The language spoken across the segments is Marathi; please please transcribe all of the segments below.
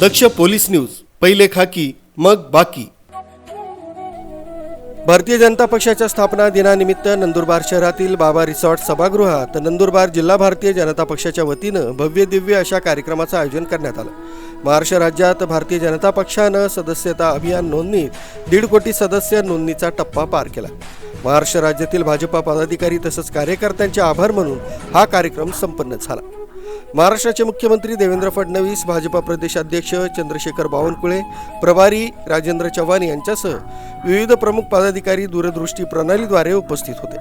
दक्ष पोलीस न्यूज पहिले खाकी मग बाकी. भारतीय जनता पक्षाच्या स्थापना दिनानिमित्त नंदुरबार शहरातील बाबा रिसॉर्ट सभागृहात नंदुरबार जिल्हा भारतीय जनता पक्षाच्या वतीनं भव्य दिव्य अशा कार्यक्रमाचं आयोजन करण्यात आलं. महाराष्ट्र राज्यात भारतीय जनता पक्षानं सदस्यता अभियान नोंदणीत दीड कोटी सदस्य नोंदणीचा टप्पा पार केला. महाराष्ट्र राज्यातील भाजपा पदाधिकारी तसंच कार्यकर्त्यांचे आभार म्हणून हा कार्यक्रम संपन्न झाला. महाराष्ट्राचे मुख्यमंत्री देवेंद्र फडणवीस भाजपा प्रदेशाध्यक्ष चंद्रशेखर बावनकुळे प्रभारी राजेंद्र चव्हाण यांच्यासह विविध प्रमुख पदाधिकारी दूरदृष्टी प्रणालीद्वारे उपस्थित होते.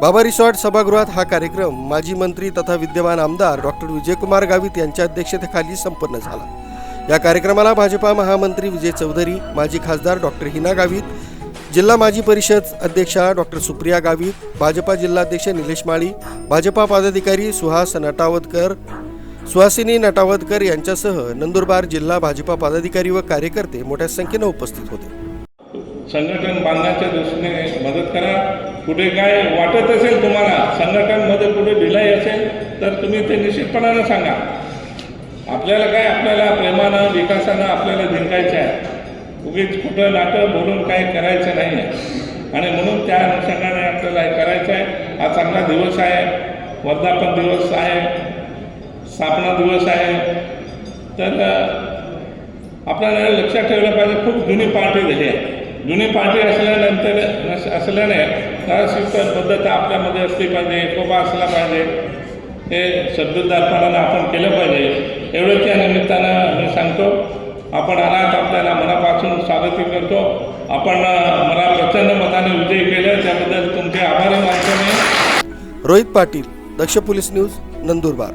बाबा रिसॉर्ट सभागृहात हा कार्यक्रम माजी मंत्री तथा विद्यमान आमदार डॉक्टर विजयकुमार गावित यांच्या अध्यक्षतेखाली संपन्न झाला. या कार्यक्रमाला भाजपा महामंत्री विजय चौधरी माजी खासदार डॉक्टर हिना गावित जिल्हा माजी परिषद अध्यक्षा डॉक्टर सुप्रिया गावित भाजपा जिल्हाध्यक्ष निलेश माळी भाजपा पदाधिकारी सुहास नटावतकर सुहासिनी नटावतकर यांच्यासह नंदुरबार जिल्हा भाजपा पदाधिकारी व कार्यकर्ते मोठ्या संख्येनं उपस्थित होते. संघटन बांधण्याच्या दृष्टीने मदत करा. कुठे काय वाटत असेल तुम्हाला संघटनमध्ये कुठे ढिलाई असेल तर तुम्ही ते निश्चितपणानं सांगा. आपल्याला काय आपल्याला प्रेमानं विकासानं आपल्याला जिंकायचं आहे? उगीच कुठं नाटं बोलून काही करायचं नाही आहे आणि म्हणून त्या अनुषंगाने आपल्याला हे करायचं आहे हा चांगला दिवस आहे. वर्धापन दिवस आहे. स्थापना दिवस आहे. तर आपल्याला लक्षात ठेवलं पाहिजे खूप जुनी पार्टी झाली आहे. जुनी पार्टी असल्यानंतर असल्याने नरशिस्त पद्धत आपल्यामध्ये असली पाहिजे एकोबा असला पाहिजे. हे शब्ददारपणानं आपण केलं पाहिजे. एवढंच या निमित्तानं मी सांगतो. आपण आलात आपल्याला मनापासून स्वागत करतो. आपण मला प्रचंड मताने विजय केलं. त्याबद्दल तुमचे आभारी मानतो मी. Rohit Patil Daksh police news Nandurbar.